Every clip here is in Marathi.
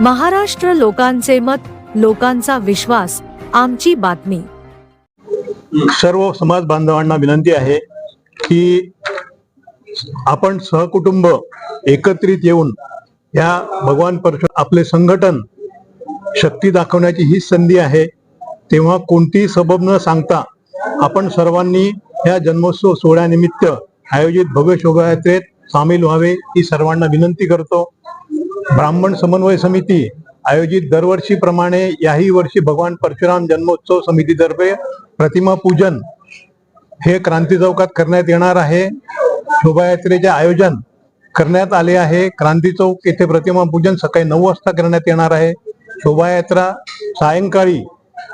महाराष्ट्र लोकांचे मत लोकांचा विश्वास आमची बातमी. सर्व समाज बांधवांना विनंती आहे की आपण सहकुटुंब एकत्रित येऊन या भगवान परशुराम आपले संघटन शक्ती दाखवण्याची ही संधी आहे. तेव्हा कोणतीही सबब न सांगता आपण सर्वांनी या जन्मोत्सव सोहळ्यानिमित्त आयोजित भव्य शोभायात्रेत सामील व्हावे ही सर्वांना विनंती करतो. ब्राह्मण समन्वय समिती आयोजित दरवर्षीप्रमाणे याही वर्षी भगवान परशुराम जन्मोत्सव समितीतर्फे प्रतिमा पूजन हे क्रांती चौकात करण्यात येणार आहे. शोभायात्रेचे आयोजन करण्यात आले आहे. क्रांती चौक येथे प्रतिमा पूजन सकाळी नऊ वाजता करण्यात येणार आहे. शोभायात्रा सायंकाळी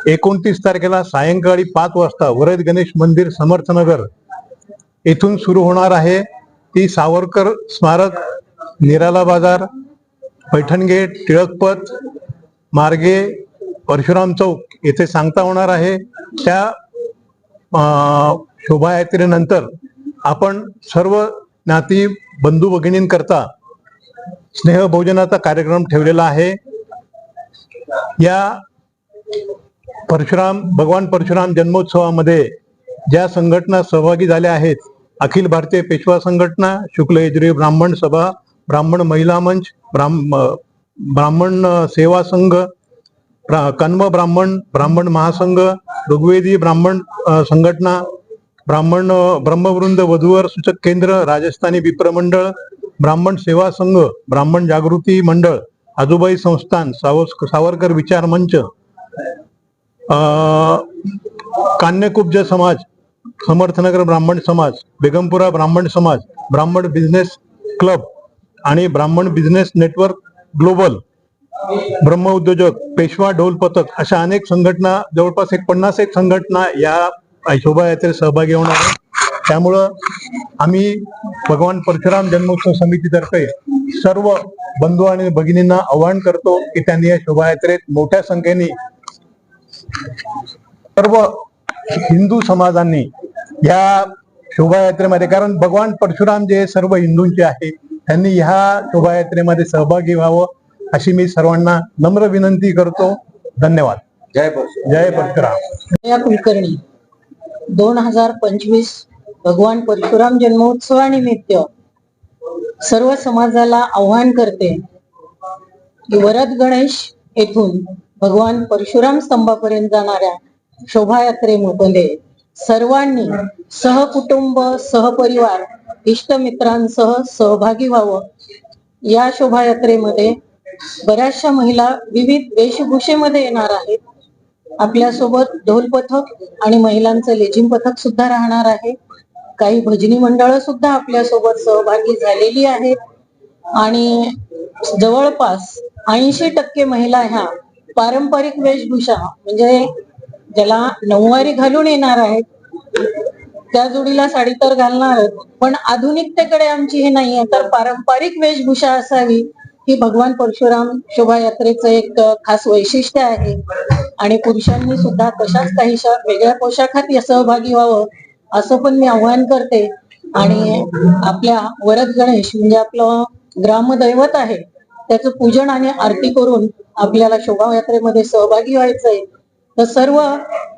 एकोणतीस तारखेला सायंकाळी पाच वाजता वरद गणेश मंदिर समर्थनगर येथून सुरू होणार आहे. ती सावरकर स्मारक निराला बाजार पैठणगेट टिळकपथ मार्गे परशुराम चौक येथे सांगता होणार आहे. त्या शोभायात्रेनंतर आपण सर्व नाती बंधू भगिनींकरता स्नेहभोजनाचा कार्यक्रम ठेवलेला आहे. या परशुराम भगवान परशुराम जन्मोत्सवामध्ये ज्या संघटना सहभागी झाल्या आहेत अखिल भारतीय पेशवा संघटना शुक्ल यजुरी ब्राह्मण सभा ब्राह्मण महिला मंच ब्राह्मण सेवा संघ ब्रा- कन्व ब्राह्मण ब्राह्मण महासंघ ऋग्वेदी ब्राह्मण संघटना ब्राह्मण ब्रह्मवृंद वधूवर सूचक केंद्र राजस्थानी विप्र मंडळ ब्राह्मण सेवा संघ ब्राह्मण जागृती मंडळ आजूबाई संस्थान सावस सावरकर विचार मंच कान्यकुब्ज समाज समर्थनगर ब्राह्मण समाज बेगमपुरा ब्राह्मण समाज ब्राह्मण बिझनेस क्लब आणि ब्राह्मण बिझनेस नेटवर्क ग्लोबल ब्रह्म उद्योजक पेशवा ढोल पथक अशा अनेक संघटना जवळपास एक पन्नास एक संघटना या शोभायात्रेत सहभागी होणार आहे त्यामुळं आम्ही भगवान परशुराम जन्मोत्सव समितीतर्फे सर्व बंधू आणि भगिनींना आवाहन करतो की त्यांनी या शोभायात्रेत मोठ्या संख्येने सर्व हिंदू समाजांनी या शोभायात्रेमध्ये कारण भगवान परशुराम जे सर्व हिंदूंचे आहे त्यांनी ह्या शोभायात्रेमध्ये सहभागी व्हावं अशी मी सर्वांना नम्र विनंती करतो. धन्यवाद. जय परशुराम. जय परशुराम. या कुलकर्णी दोन हजार पंचवीस भगवान परशुराम जन्मोत्सवानिमित्त सर्व समाजाला आव्हान करते की वरद गणेश येथून भगवान परशुराम स्तंभापर्यंत जाणाऱ्या शोभायात्रेमध्ये सर्वांनी सहकुटुंब सहपरिवार इष्टमित्रांसह सहभागी व्हावं. या शोभायात्रेमध्ये बऱ्याचशा महिला विविध वेशभूषेमध्ये येणार आहेत. आपल्यासोबत ढोल पथक आणि महिलांचं लेझिम पथक सुद्धा राहणार आहे. काही भजनी मंडळ सुद्धा आपल्यासोबत सहभागी झालेली आहेत. आणि जवळपास ऐंशी टक्के महिला ह्या पारंपरिक वेशभूषा म्हणजे ज्याला नऊवारी घालून येणार आहेत त्या जोडीला साडी तर घालणार पण आधुनिकतेकडे आमची हे नाहीये. तर पारंपरिक वेशभूषा असावी ही भगवान परशुराम शोभायात्रेचं एक खास वैशिष्ट्य आहे. आणि पुरुषांनी सुद्धा तशाच काहीशा वेगळ्या पोशाखात सहभागी व्हावं असं पण मी आव्हान करते. आणि आपल्या वरद गणेश म्हणजे आपलं ग्रामदैवत आहे त्याचं पूजन आणि आरती करून आपल्याला शोभायात्रेमध्ये सहभागी व्हायचंय. तर सर्व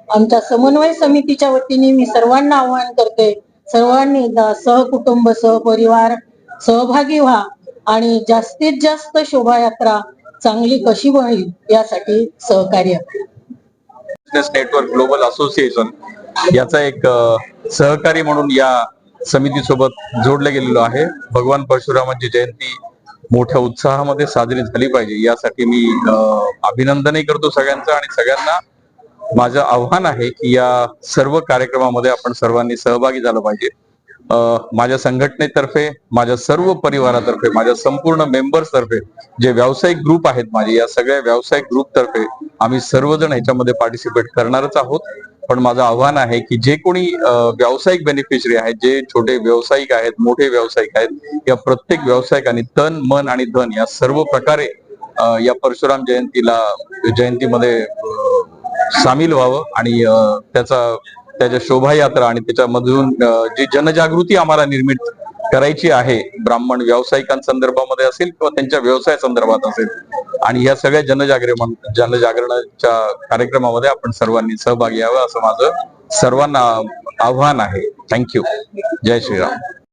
आमच्या समन्वय समितीच्या वतीने मी सर्वांना आवाहन करते. सर्वांनी एकदा सहकुटुंब सहपरिवार सहभागी व्हा आणि जास्तीत जास्त शोभायात्रा चांगली कशी होईल यासाठी सहकार्य नेटवर्क ग्लोबल असोसिएशन याचा एक सहकारी म्हणून या समितीसोबत जोडलं गेलेलो आहे. भगवान परशुरामांची जयंती मोठ्या उत्साहामध्ये साजरी झाली पाहिजे. यासाठी मी अभिनंदनही करतो सगळ्यांचं आणि सगळ्यांना. माझं आव्हान आहे की या सर्व कार्यक्रमामध्ये आपण सर्वांनी सहभागी झालं पाहिजे. माझ्या संघटनेतर्फे माझ्या सर्व परिवारातर्फे माझ्या संपूर्ण मेंबर्स तर्फे जे व्यावसायिक ग्रुप आहेत माझे या सगळ्या व्यावसायिक ग्रुप तर्फे आम्ही सर्वजण ह्याच्यामध्ये पार्टिसिपेट करणारच आहोत. पण माझं आव्हान आहे की जे कोणी व्यावसायिक बेनिफिशरी आहेत जे छोटे व्यावसायिक आहेत मोठे व्यावसायिक आहेत या प्रत्येक व्यावसायिकांनी तन मन आणि धन या सर्व प्रकारे या परशुराम जयंतीला जयंतीमध्ये सामील व्हावं आणि त्याचा त्याच्या शोभायात्रा आणि त्याच्यामधून जी जनजागृती आम्हाला निर्मित करायची आहे ब्राह्मण व्यावसायिकांसंदर्भामध्ये असेल किंवा त्यांच्या व्यवसाय संदर्भात असेल आणि या सगळ्या जनजागरण जनजागरणाच्या कार्यक्रमामध्ये आपण सर्वांनी सहभागी यावं असं माझं सर्वांना आव्हान आहे. Thank you. जय श्रीराम.